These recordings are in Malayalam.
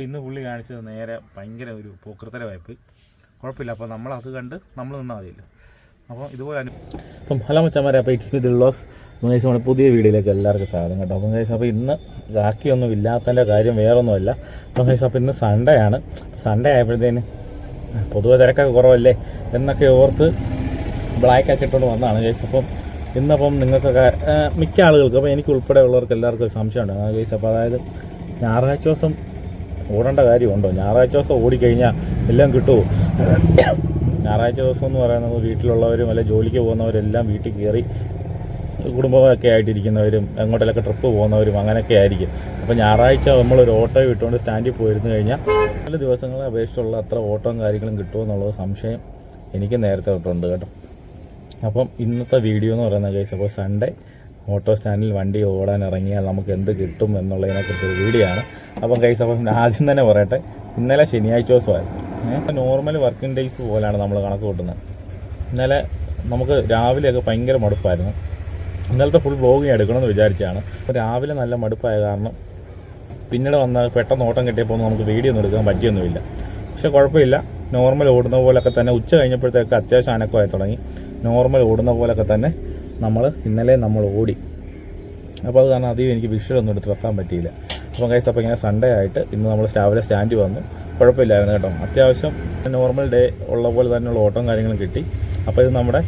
പക്ഷെ ഇന്ന് പുള്ളി കാണിച്ചത് നേരെ ഭയങ്കര ഒരു പോക്കൃത്തര വായ്പ് കുഴപ്പമില്ല. അപ്പോൾ നമ്മൾ അത് കണ്ട് നമ്മൾ നിന്നാൽ മതിയല്ലോ. അപ്പോൾ ഇതുപോലെ അപ്പം ഹലോ മച്ചന്മാരെ അപ്പോൾ ഇറ്റ്സ് വിത്ത് ലോസ് ഗൈസ് നമ്മുടെ പുതിയ വീഡിയോയിലേക്ക് എല്ലാവർക്കും സ്വാഗതം കേട്ടോ. അപ്പം ഗൈസ് അപ്പോൾ ഇന്ന് ബാക്കിയൊന്നും ഇല്ലാത്തതിന്റെ കാര്യം വേറൊന്നുമല്ല. അപ്പം ഗൈസ് അപ്പോൾ ഇന്ന് സൺഡേ ആണ്. സൺഡേ ആയപ്പോഴത്തേന് പൊതുവെ തിരക്കൊക്കെ കുറവല്ലേ? എന്നൊക്കെ ഓർത്ത് ബ്ലാക്ക് ഒക്കെ ഇട്ടുകൊണ്ട് വന്നതാണ് ഗൈസ് അപ്പം ഇന്നപ്പം നിങ്ങൾക്കൊക്കെ മിക്ക ആളുകൾക്കും അപ്പോൾ എനിക്ക് ഉൾപ്പെടെ ഉള്ളവർക്ക് എല്ലാവർക്കും ഒരു സംശയമുണ്ട്. ഗൈസ് അപ്പോൾ അതായത് ഞായറാഴ്ച ദിവസം ഓടേണ്ട കാര്യമുണ്ടോ? ഞായറാഴ്ച ദിവസം ഓടിക്കഴിഞ്ഞാൽ എല്ലാം കിട്ടുമോ ഞായറാഴ്ച ദിവസം എന്ന് പറയുന്നത് വീട്ടിലുള്ളവരും അല്ലെ ജോലിക്ക് പോകുന്നവരെല്ലാം വീട്ടിൽ കയറി കുടുംബമൊക്കെ ആയിട്ടിരിക്കുന്നവരും എങ്ങോട്ടെങ്കിലൊക്കെ ട്രിപ്പ് പോകുന്നവരും അങ്ങനെയൊക്കെ ആയിരിക്കും. അപ്പോൾ ഞായറാഴ്ച നമ്മളൊരു ഓട്ടോ വിട്ടുകൊണ്ട് സ്റ്റാൻഡിൽ പോയിരുന്നു കഴിഞ്ഞാൽ നാല് ദിവസങ്ങളെ അപേക്ഷിച്ചുള്ള അത്ര ഓട്ടവും കാര്യങ്ങളും കിട്ടുമോ എന്നുള്ളത് സംശയം എനിക്ക് നേരത്തെ തൊട്ടുണ്ട് കേട്ടോ. അപ്പം ഇന്നത്തെ വീഡിയോ എന്ന് പറയുന്നത് കേസ് അപ്പോൾ സൺഡേ ഓട്ടോ സ്റ്റാൻഡിൽ വണ്ടി ഓടാൻ ഇറങ്ങിയാൽ നമുക്ക് എന്ത് കിട്ടും എന്നുള്ളതിനെക്കുറിച്ചൊരു വീഡിയോ ആണ്. അപ്പം കൈസ് അപ്പം ആദ്യം തന്നെ പറയട്ടെ ഇന്നലെ ശനിയാഴ്ച ദിവസമായിരുന്നു. നോർമൽ വർക്കിംഗ് ഡേയ്സ് പോലെയാണ് നമ്മൾ കണക്ക് കൂട്ടുന്നത്. ഇന്നലെ നമുക്ക് രാവിലെയൊക്കെ ഭയങ്കര മടുപ്പായിരുന്നു. ഇന്നലത്തെ ഫുൾ വ്ലോഗിങ് എടുക്കണമെന്ന് വിചാരിച്ചാണ് അപ്പോൾ രാവിലെ നല്ല മടുപ്പായ കാരണം പിന്നീട് വന്ന പെട്ടെന്ന് ഓട്ടം കിട്ടിയപ്പോൾ നമുക്ക് വീഡിയോ ഒന്നും എടുക്കാൻ പറ്റിയൊന്നുമില്ല. പക്ഷെ കുഴപ്പമില്ല. നോർമൽ ഓടുന്ന പോലൊക്കെ തന്നെ ഉച്ച കഴിഞ്ഞപ്പോഴത്തേക്ക് അത്യാവശ്യം അനക്കമായി തുടങ്ങി. നോർമൽ ഓടുന്ന പോലൊക്കെ തന്നെ നമ്മൾ ഇന്നലെ നമ്മൾ ഓടി. അപ്പോൾ അത് കാരണം അധികം എനിക്ക് വിഷ്വലൊന്നും എടുത്ത് വെക്കാൻ പറ്റിയില്ല. അപ്പം കൈസ് അപ്പോൾ ഇങ്ങനെ സൺഡേ ആയിട്ട് ഇന്ന് നമ്മൾ രാവിലെ സ്റ്റാൻഡിൽ വന്നു. കുഴപ്പമില്ലായിരുന്നു കേട്ടോ. അത്യാവശ്യം നോർമൽ ഡേ ഉള്ള പോലെ തന്നെയുള്ള ഓട്ടവും കാര്യങ്ങളും കിട്ടി. അപ്പോൾ ഇത് നമ്മുടെ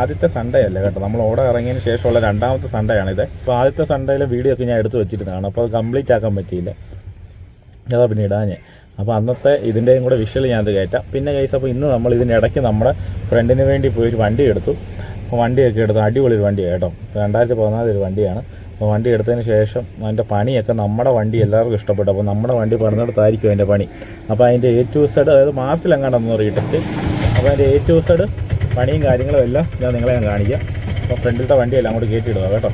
ആദ്യത്തെ സൺഡേ അല്ല കേട്ടോ. നമ്മൾ ഓടം ഇറങ്ങിയതിന് ശേഷമുള്ള രണ്ടാമത്തെ സൺഡേ ആണിത് അപ്പോൾ ആദ്യത്തെ സൺഡേയിലെ വീഡിയോ ഒക്കെ ഞാൻ എടുത്ത് വെച്ചിരുന്നതാണ്. അപ്പോൾ അത് കംപ്ലീറ്റ് ആക്കാൻ പറ്റിയില്ല. അതാ പിന്നെ ഇടാഞ്ഞ്. അപ്പോൾ അന്നത്തെ ഇതിന്റെയും കൂടെ വിഷ്വൽ ഞാനത് കയറ്റാം. പിന്നെ കൈസ് അപ്പോൾ ഇന്ന് നമ്മൾ ഇതിന്റെ ഇടയ്ക്ക് നമ്മുടെ ഫ്രണ്ടിന് വേണ്ടി പോയി ഒരു വണ്ടി എടുത്തു. അപ്പോൾ വണ്ടിയൊക്കെ എടുത്ത് അടിപൊളി ഒരു വണ്ടിയാണ് കേട്ടോ. രണ്ടായിരത്തി പതിനാല് ഒരു വണ്ടിയാണ്. അപ്പോൾ വണ്ടി എടുത്തതിന് ശേഷം അതിന്റെ പണിയൊക്കെ നമ്മുടെ വണ്ടി എല്ലാവർക്കും ഇഷ്ടപ്പെട്ടു. അപ്പോൾ നമ്മുടെ വണ്ടി പറഞ്ഞെടുത്തായിരിക്കും അതിന്റെ പണി. അപ്പോൾ അതിന്റെ എ ടു സെഡ് അതായത് മാർച്ചിൽ എങ്ങാണ്ടെന്ന് റീടെസ്റ്റ് അപ്പോൾ അതിന്റെ എ ടു സെഡ് പണിയും കാര്യങ്ങളും എല്ലാം ഞാൻ നിങ്ങളെ ഞാൻ കാണിക്കാം. അപ്പോൾ ഫ്രണ്ടിലത്തെ വണ്ടിയെല്ലാം അങ്ങോട്ട് കയറ്റിയിടുക കേട്ടോ.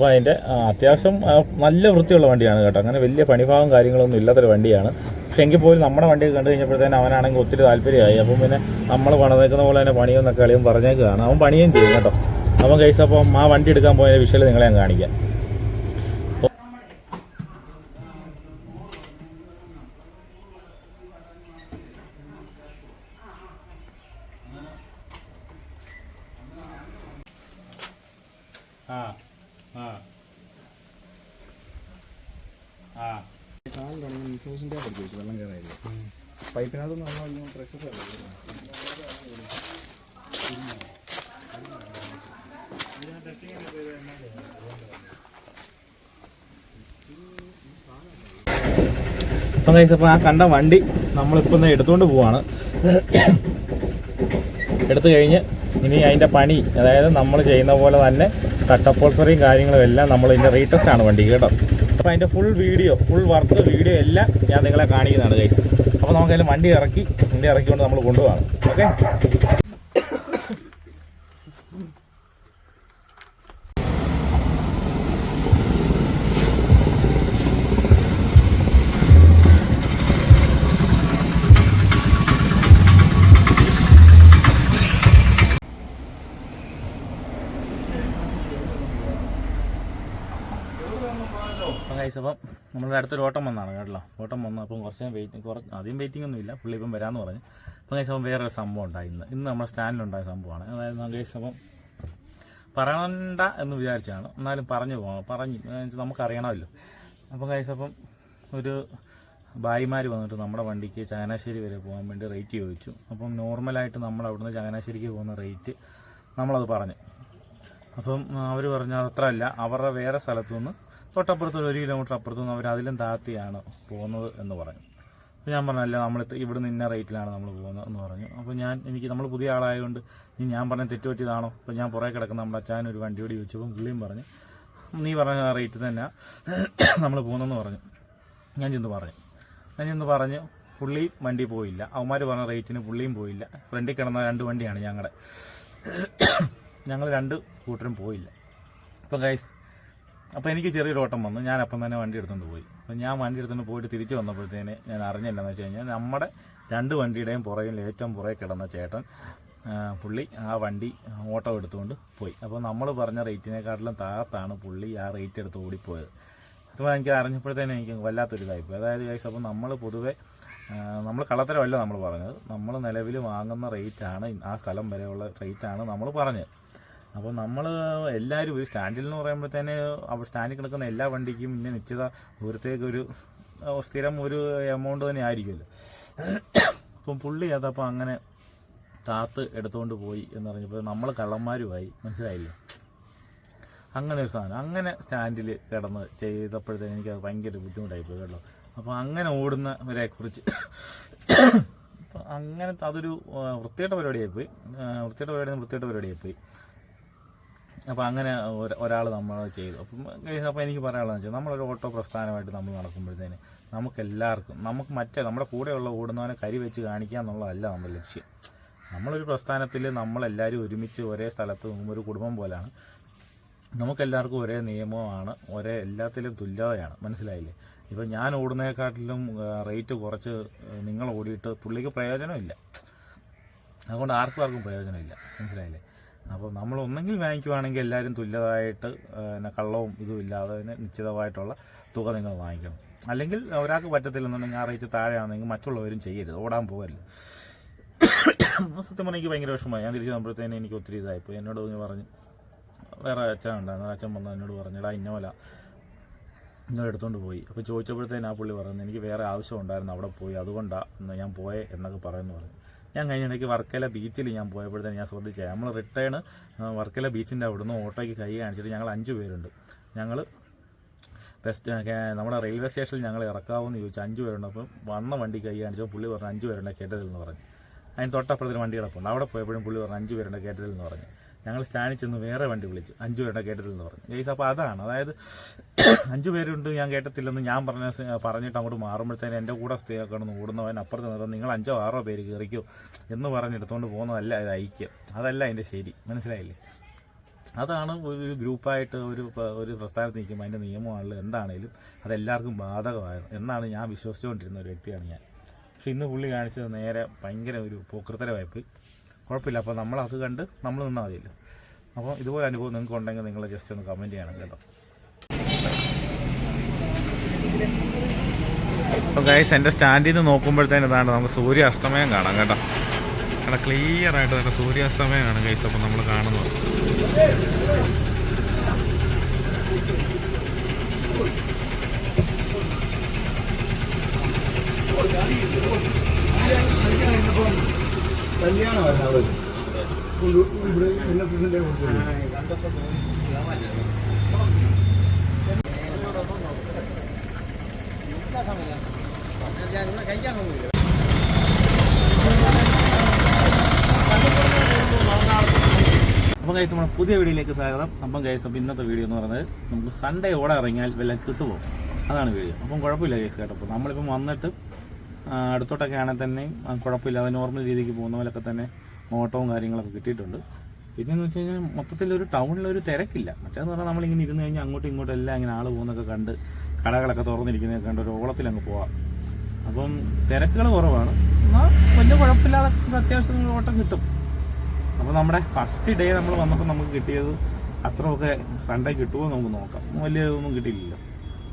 അപ്പോൾ അതിന്റെ അത്യാവശ്യം നല്ല വൃത്തിയുള്ള വണ്ടിയാണ് കേട്ടോ. അങ്ങനെ വലിയ പണിഭാവം കാര്യങ്ങളൊന്നും ഇല്ലാത്തൊരു വണ്ടിയാണ്. പക്ഷെ എങ്കിൽ പോലും നമ്മുടെ വണ്ടിയൊക്കെ കണ്ടു കഴിഞ്ഞപ്പോഴത്തേന് അവനാണെങ്കിൽ ഒത്തിരി താല്പര്യമായി. അപ്പം പിന്നെ നമ്മൾ പണിതേക്കുന്ന പോലെ തന്നെ പണിയൊന്നൊക്കെ കളിയും പറഞ്ഞേക്കുകയാണ്. അവൻ പണിയും ചെയ്യും കേട്ടോ. അപ്പം കഴിച്ചപ്പം ആ വണ്ടി എടുക്കാൻ പോയ വിഷയം നിങ്ങളെ ഞാൻ കാണിക്കാം ആ ആ ആ. പൈപ്പിനകത്ത് നമ്മൾ പ്രഷർ അപ്പം കഴിച്ചപ്പോൾ ആ കണ്ട വണ്ടി നമ്മളിപ്പോൾ ഒന്ന് എടുത്തുകൊണ്ട് പോവാണ്. എടുത്തു കഴിഞ്ഞ് ഇനി അതിന്റെ പണി അതായത് നമ്മൾ ചെയ്യുന്ന പോലെ തന്നെ തട്ടപ്പോൾസറിയും കാര്യങ്ങളും എല്ലാം നമ്മൾ ഇതിന്റെ റീടെസ്റ്റ് ആണ് വണ്ടി കേട്ടോ. അപ്പോൾ അതിന്റെ full video full work video എല്ലാം ഞാൻ നിങ്ങളെ കാണിക്കുന്നതാണ് ഗൈസ് അപ്പോൾ നമുക്കതിൽ വണ്ടി ഇറക്കി വണ്ടി ഇറക്കിക്കൊണ്ട് നമ്മൾ കൊണ്ടുപോകണം ഓക്കെ ഗൈസ് അപ്പം നമ്മുടെ അടുത്തൊരു ഓട്ടം വന്നാണ് കേട്ടോ. ഓട്ടം വന്നു അപ്പം കുറച്ച് വെയിറ്റിംഗ് കുറച്ച് അധികം വെയിറ്റിംഗ് ഒന്നും ഇല്ല പുള്ളി ഇപ്പം വരാമെന്ന് പറഞ്ഞു. അപ്പം ഗൈസ് അപ്പം വേറൊരു സംഭവം ഉണ്ടായി. ഇന്ന് ഇന്ന് നമ്മുടെ സ്റ്റാൻഡിലുണ്ടായ സംഭവമാണ്. അതായത് ഗൈസ് അപ്പം പറയണ്ട എന്ന് വിചാരിച്ചാണ്. എന്നാലും പറഞ്ഞു പോകണം പറഞ്ഞു. നമുക്കറിയണമല്ലോ. അപ്പം ഗൈസ് അപ്പം ഒരു ഭായിമാർ വന്നിട്ട് നമ്മുടെ വണ്ടിക്ക് ചങ്ങനാശ്ശേരി വരെ പോകാൻ വേണ്ടി റേറ്റ് ചോദിച്ചു. അപ്പം നോർമലായിട്ട് നമ്മൾ അവിടുന്ന് ചങ്ങനാശ്ശേരിക്ക് പോകുന്ന റേറ്റ് നമ്മളത് പറഞ്ഞു. അപ്പം അവർ പറഞ്ഞു അല്ല അവരുടെ വേറെ സ്ഥലത്തു നിന്ന് തൊട്ടപ്പുറത്ത് ഒരു കിലോമീറ്റർ അപ്പുറത്തു നിന്ന് അവർ അതിലും താഴ്ത്തിയാണ് പോകുന്നത് എന്ന് പറഞ്ഞു. അപ്പോൾ ഞാൻ പറഞ്ഞല്ല നമ്മൾ ഇവിടുന്ന് ഇന്ന റേറ്റിലാണ് നമ്മൾ പോകുന്നത് എന്ന് പറഞ്ഞു. അപ്പോൾ ഞാൻ എനിക്ക് നമ്മൾ പുതിയ ആളായതുകൊണ്ട് ഇനി ഞാൻ പറഞ്ഞ തെറ്റുപറ്റിയതാണോ? അപ്പോൾ ഞാൻ പുറകെ കിടക്കുന്ന നമ്മുടെ അച്ഛൻ ഒരു വണ്ടി കൂടി ചോദിച്ചപ്പോൾ പുള്ളിയും പറഞ്ഞു നീ പറഞ്ഞ റേറ്റ് തന്നെ നമ്മൾ പോകുന്നതെന്ന് പറഞ്ഞു. ഞാൻ ചെന്ന് പറഞ്ഞു. ഞാൻ ചെന്ന് പറഞ്ഞ് പുള്ളി വണ്ടി പോയില്ല. അവന്മാർ പറഞ്ഞ റേറ്റിന് പുള്ളിയും പോയില്ല. ഫ്രണ്ടിൽ കിടന്ന രണ്ട് വണ്ടിയാണ് ഞങ്ങളുടെ ഞങ്ങൾ രണ്ട് കൂട്ടരും പോയില്ല. അപ്പോൾ ഗൈസ് അപ്പോൾ എനിക്ക് ചെറിയൊരു ഓട്ടം വന്നു. ഞാൻ അപ്പം തന്നെ വണ്ടി എടുത്തുകൊണ്ട് പോയി. അപ്പം ഞാൻ വണ്ടി എടുത്തുകൊണ്ട് പോയിട്ട് തിരിച്ച് വന്നപ്പോഴത്തേന് ഞാൻ അറിഞ്ഞില്ലെന്ന് വെച്ച് കഴിഞ്ഞാൽ നമ്മുടെ രണ്ട് വണ്ടിയുടെയും പുറകിൽ ഏറ്റവും പുറകെ കിടന്ന ചേട്ടൻ പുള്ളി ആ വണ്ടി ഓട്ടോ എടുത്തുകൊണ്ട് പോയി. അപ്പോൾ നമ്മൾ പറഞ്ഞ റേറ്റിനെക്കാട്ടിലും താത്താണ് പുള്ളി ആ റേറ്റ് എടുത്ത് ഓടിപ്പോയത്. അപ്പോൾ എനിക്ക് അറിഞ്ഞപ്പോഴത്തേനും എനിക്ക് വല്ലാത്തൊരു ഇതായിപ്പോയി അതായത് ഗൈസ് അപ്പോൾ നമ്മൾ പൊതുവേ നമ്മൾ കള്ളത്തരമല്ല നമ്മൾ പറഞ്ഞത്. നമ്മൾ നിലവിൽ വാങ്ങുന്ന റേറ്റാണ് ആ സ്ഥലം വരെയുള്ള റേറ്റാണ് നമ്മൾ പറഞ്ഞത്. അപ്പോൾ നമ്മൾ എല്ലാവരും ഒരു സ്റ്റാൻഡിൽ എന്ന് പറയുമ്പോഴത്തേന് അവിടെ സ്റ്റാൻഡിൽ കിടക്കുന്ന എല്ലാ വണ്ടിക്കും ഇന്ന നിശ്ചിത ദൂരത്തേക്ക് ഒരു സ്ഥിരം ഒരു എമൗണ്ട് തന്നെ ആയിരിക്കുമല്ലോ. അപ്പം പുള്ളി അതപ്പോൾ അങ്ങനെ താത്ത് എടുത്തുകൊണ്ട് പോയി എന്ന് പറഞ്ഞപ്പോൾ നമ്മൾ കള്ളന്മാരുമായി മനസ്സിലായില്ലേ? അങ്ങനെ ഒരു സാധനം. അങ്ങനെ സ്റ്റാൻഡിൽ കിടന്ന് ചെയ്തപ്പോഴത്തേന് എനിക്കത് ഭയങ്കര ബുദ്ധിമുട്ടായി പോയി കേട്ടോ. അപ്പോൾ അങ്ങനെ ഓടുന്നവരെ കുറിച്ച് അങ്ങനത്തെ അതൊരു വൃത്തികെട്ട പരിപാടിയായി പോയി. വൃത്തികെട്ട പരിപാടി വൃത്തികെട്ട പരിപാടിയായി പോയി. അപ്പോൾ അങ്ങനെ ഒരാൾ നമ്മൾ ചെയ്തു. അപ്പം അപ്പോൾ എനിക്ക് പറയാനുള്ളതെന്ന് വെച്ചാൽ നമ്മളൊരു ഓട്ടോ പ്രസ്ഥാനമായിട്ട് നമ്മൾ നടക്കുമ്പോഴത്തേന് നമുക്കെല്ലാവർക്കും നമുക്ക് മറ്റേ നമ്മുടെ കൂടെയുള്ള ഓടുന്നവനെ കരി വെച്ച് കാണിക്കുക എന്നുള്ളതല്ല നമ്മുടെ ലക്ഷ്യം. നമ്മളൊരു പ്രസ്ഥാനത്തിൽ നമ്മളെല്ലാവരും ഒരുമിച്ച് ഒരേ സ്ഥലത്ത് നിൽക്കുമ്പോൾ ഒരു കുടുംബം പോലെയാണ് നമുക്കെല്ലാവർക്കും ഒരേ നിയമമാണ് ഒരേ എല്ലാത്തിലും തുല്യതയാണ്. മനസ്സിലായില്ലേ? ഇപ്പം ഞാൻ ഓടുന്നതിനെക്കാട്ടിലും റേറ്റ് കുറച്ച് നിങ്ങൾ ഓടിയിട്ട് പുള്ളിക്ക് പ്രയോജനമില്ല. അതുകൊണ്ട് ആർക്കും ആർക്കും പ്രയോജനമില്ല. മനസ്സിലായില്ലേ? അപ്പോൾ നമ്മൾ ഒന്നെങ്കിൽ വാങ്ങിക്കുവാണെങ്കിൽ എല്ലാവരും തുല്യതായിട്ട് പിന്നെ കള്ളവും ഇതും ഇല്ലാതെ തന്നെ നിശ്ചിതമായിട്ടുള്ള തുക നിങ്ങൾ വാങ്ങിക്കണം. അല്ലെങ്കിൽ ഒരാൾക്ക് പറ്റത്തില്ലെന്നുണ്ടെങ്കിൽ ആ റേറ്റ് താഴെയാണെങ്കിൽ മറ്റുള്ളവരും ചെയ്യരുത്. ഓടാൻ പോകരുത് സത്യം പറഞ്ഞാൽ എനിക്ക് ഭയങ്കര വിഷമമായി. ഞാൻ തിരിച്ച് നമ്പഴത്തേന് എനിക്ക് ഒത്തിരി ഇതായിപ്പോയി. എന്നോട് പറഞ്ഞു. വേറെ അച്ഛൻ ഉണ്ടായിരുന്നു അച്ഛൻ വന്ന് എന്നോട് പറഞ്ഞിടാ ഇന്നോല. ഇന്നലെ എടുത്തുകൊണ്ട് പോയി. അപ്പോൾ ചോദിച്ചപ്പോഴത്തേനാ ആ പുള്ളി പറയുന്നത് എനിക്ക് വേറെ ആവശ്യം ഉണ്ടായിരുന്നു. അവിടെ പോയി. അതുകൊണ്ടാണ് ഞാൻ പോയേ എന്നൊക്കെ പറയുന്നു പറഞ്ഞു. ഞാൻ കഴിഞ്ഞ ഇടയ്ക്ക് വർക്കല ബീച്ചിൽ ഞാൻ പോയപ്പോഴത്തേന് ഞാൻ ശ്രദ്ധിച്ചത് നമ്മൾ റിട്ടേൺ വർക്കല ബീച്ചിന്റെ അവിടുന്ന് ഓട്ടോയ്ക്ക് കൈ കാണിച്ചിട്ട് ഞങ്ങൾ അഞ്ച് പേരുണ്ട്. ഞങ്ങൾ ബെസ്റ്റ് നമ്മുടെ റെയിൽവേ സ്റ്റേഷനിൽ ഞങ്ങൾ ഇറക്കാവുമെന്ന് ചോദിച്ചു അഞ്ച് പേരുണ്ട്. അപ്പം വന്ന വണ്ടി കൈ കാണിച്ചപ്പോൾ പുള്ളി പറഞ്ഞു അഞ്ച് പേരുണ്ട് കേട്ടതിൽ എന്ന് പറഞ്ഞു. അതിന് തൊട്ടപ്പുറത്തിന് വണ്ടി കിടപ്പുണ്ട് അവിടെ പോയപ്പോഴും പുള്ളി പറഞ്ഞു അഞ്ച് പേരുണ്ട് കേട്ടതിൽ എന്ന് പറഞ്ഞു. ഞങ്ങൾ സ്റ്റാൻഡിൽ ചെന്ന് വേറെ വണ്ടി വിളിച്ചു. അഞ്ചു പേരുടെ കേട്ടതിൽ എന്ന് പറഞ്ഞു ഗൈസ് അപ്പോൾ അതാണ്. അതായത് അഞ്ചു പേരുണ്ട് ഞാൻ കേട്ടത്തില്ലെന്ന് ഞാൻ പറഞ്ഞ പറഞ്ഞിട്ട് അങ്ങോട്ട് മാറുമ്പോഴത്തേനും എന്റെ കൂടെ സ്ഥിതി കിടന്ന് ഓടുന്നവൻ അപ്പുറത്ത് നിർത്തും നിങ്ങൾ അഞ്ചോ ആറോ പേര് കയറിക്കോ എന്ന് പറഞ്ഞെടുത്തുകൊണ്ട് പോകുന്നതല്ല ഇത് ഐക്യം. അതല്ല അതിന്റെ ശരി. മനസ്സിലായില്ലേ? അതാണ് ഒരു ഗ്രൂപ്പായിട്ട് ഒരു ഒരു പ്രസ്ഥാനത്ത് നിൽക്കുമ്പോൾ അതിന്റെ നിയമമാണല്ലോ എന്താണേലും അതെല്ലാവർക്കും ബാധകമായത് എന്നാണ് ഞാൻ വിശ്വസിച്ചുകൊണ്ടിരുന്ന ഒരു വ്യക്തിയാണ് ഞാൻ. പക്ഷെ ഇന്ന് പുള്ളി കാണിച്ചത് നേരെ ഭയങ്കര ഒരു പോക്കൃത്തരമായിപ്പോയി കുഴപ്പമില്ല. അപ്പോൾ നമ്മൾ അത് കണ്ട് നമ്മൾ നിന്നാൽ മതിയല്ലോ. അപ്പോൾ ഇതുപോലെ അനുഭവം നിങ്ങൾക്ക് ഉണ്ടെങ്കിൽ നിങ്ങൾ ജസ്റ്റ് ഒന്ന് കമന്റ് ചെയ്യണം കേട്ടോ. അപ്പോൾ ഗൈസ് എന്റെ സ്റ്റാൻഡിൽ നിന്ന് നോക്കുമ്പോഴത്തേന് ഇതാണ് നമുക്ക് സൂര്യാസ്തമയം കാണാം കേട്ടോ. അവിടെ ക്ലിയർ ആയിട്ട് തന്നെ സൂര്യാസ്തമയമാണ് ഗൈസ് അപ്പോൾ നമ്മൾ കാണുന്നത്. അപ്പം കഴിച്ച് നമ്മുടെ പുതിയ വീഡിയോയിലേക്ക് സ്വാഗതം. അപ്പം അപ്പോൾ ഇന്നത്തെ വീഡിയോ എന്ന് പറയുന്നത് നമുക്ക് സൺഡേ ഓടെ ഇറങ്ങിയാൽ വല്ല കിട്ടുമോ അതാണ് വീഡിയോ അപ്പം കുഴപ്പമില്ല കേസ് കേട്ടോ. അപ്പോൾ നമ്മളിപ്പം വന്നിട്ട് അടുത്തോട്ടൊക്കെ ആണെങ്കിൽ തന്നെ കുഴപ്പമില്ലാതെ നോർമൽ രീതിക്ക് പോകുന്ന പോലൊക്കെ തന്നെ ഓട്ടവും കാര്യങ്ങളൊക്കെ കിട്ടിയിട്ടുണ്ട്. പിന്നെ എന്ന് വെച്ച് കഴിഞ്ഞാൽ മൊത്തത്തിൽ ഒരു ടൗണിലൊരു തിരക്കില്ല. മറ്റേന്ന് പറഞ്ഞാൽ നമ്മളിങ്ങനെ ഇരുന്ന് കഴിഞ്ഞാൽ അങ്ങോട്ടും ഇങ്ങോട്ടും എല്ലാം ഇങ്ങനെ ആൾ പോകുന്നൊക്കെ കണ്ട് കടകളൊക്കെ തുറന്നിരിക്കുന്നതൊക്കെ കണ്ട് ഒരു ഓളത്തിൽ അങ്ങ് പോവാം. അപ്പം തിരക്കുകൾ കുറവാണ്. എന്നാൽ വലിയ കുഴപ്പമില്ലാതെ അത്യാവശ്യം ഓട്ടം കിട്ടും. അപ്പോൾ നമ്മുടെ ഫസ്റ്റ് ഡേ നമ്മൾ വന്നപ്പോൾ നമുക്ക് കിട്ടിയത് അത്രയൊക്കെ സൺഡേ കിട്ടുമോ നമുക്ക് നോക്കാം. വലിയ ഇതൊന്നും കിട്ടിയില്ലല്ലോ.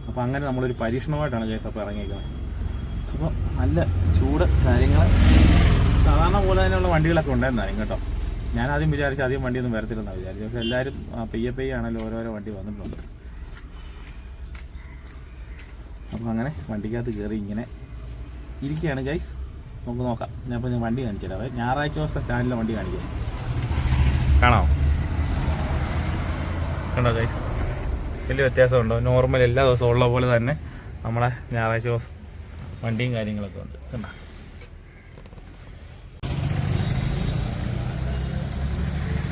അപ്പം അങ്ങനെ നമ്മളൊരു പരീക്ഷണമായിട്ടാണ് കേസ് അപ്പോൾ ഇറങ്ങിയേക്കുന്നത് അപ്പോൾ നല്ല ചൂട് കാര്യങ്ങൾ സാധാരണ പോലെ തന്നെയുള്ള വണ്ടികളൊക്കെ ഉണ്ടായിരുന്നാലും കേട്ടോ. ഞാൻ ആദ്യം വിചാരിച്ചു അധികം വണ്ടിയൊന്നും വരത്തില്ലെന്നാണ് വിചാരിച്ചു പക്ഷേ എല്ലാവരും പെയ്യ പെയ്യെ ആണല്ലോ ഓരോരോ വണ്ടി വന്നിട്ടുണ്ട്. അപ്പോൾ അങ്ങനെ വണ്ടിക്കകത്ത് കയറി ഇങ്ങനെ ഇരിക്കുകയാണ് ഗൈസ്. നമുക്ക് നോക്കാം. ഞാൻ ഇപ്പോൾ ഞാൻ വണ്ടി കാണിച്ചു തരാം. ഞായറാഴ്ച ദിവസത്തെ സ്റ്റാൻഡിലെ വണ്ടി കാണിക്കാം. കാണാം. കണ്ടോ ഗൈസ്? വലിയ വ്യത്യാസമുണ്ടോ? നോർമൽ എല്ലാ ദിവസവും ഉള്ള പോലെ തന്നെ നമ്മളെ ഞായറാഴ്ച ദിവസം വണ്ടിയും കാര്യങ്ങളൊക്കെ ഉണ്ട്. കണ്ട?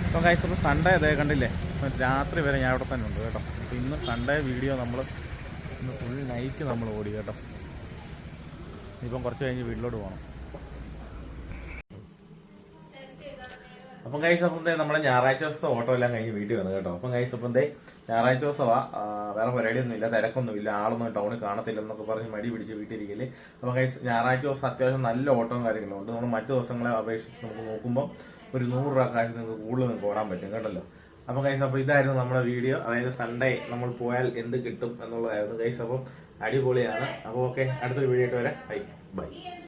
ഇപ്പം അപ്പോൾ സൺഡേ അതേ കണ്ടില്ലേ? ഇപ്പം രാത്രി വരെ ഞാൻ അവിടെ തന്നെ ഉണ്ട് കേട്ടോ. അപ്പം ഇന്ന് സൺഡേ വീഡിയോ നമ്മൾ ഇന്ന് ഫുൾ നൈറ്റ് നമ്മൾ ഓടി കേട്ടോ. ഇപ്പം കുറച്ച് കഴിഞ്ഞ് വീട്ടിലോട്ട് പോകണം അപ്പം കൈസ് അപ്പം ദേ നമ്മുടെ ഞായറാഴ്ച ദിവസത്തെ ഓട്ടോ എല്ലാം കഴിഞ്ഞ് വീട്ടിൽ വന്നു കേട്ടോ. അപ്പം കൈസ് അപ്പം ദേ ഞായറാഴ്ച ദിവസമാ ആ, വേറെ പരിപാടിയൊന്നും ഇല്ല തിരക്കൊന്നും ഇല്ല ആളൊന്നും ടൗണിൽ കാണത്തില്ല എന്നൊക്കെ പറഞ്ഞ് മടി പിടിച്ച് വീട്ടിലിരിക്കൽ. അപ്പം കൈസ് ഞായറാഴ്ച ദിവസം അത്യാവശ്യം നല്ല ഓട്ടവും കാര്യങ്ങളും ഉണ്ട്. നമ്മൾ മറ്റു ദിവസങ്ങളെ അപേക്ഷിച്ച് നമുക്ക് നോക്കുമ്പോൾ ഒരു നൂറ് രൂപ കാശ് നിങ്ങൾക്ക് കൂടുതൽ നിങ്ങൾക്ക് ഓടാൻ പറ്റും കേട്ടല്ലോ. അപ്പം കൈസ് അപ്പോൾ ഇതായിരുന്നു നമ്മുടെ വീഡിയോ അതായത് സൺഡേ നമ്മൾ പോയാൽ എന്ത് കിട്ടും എന്നുള്ളതായിരുന്നു. കൈസ് അപ്പം അടിപൊളിയാണ്. അപ്പോൾ ഓക്കെ അടുത്തൊരു വീഡിയോ ആയിട്ട് വരാം. Bye bye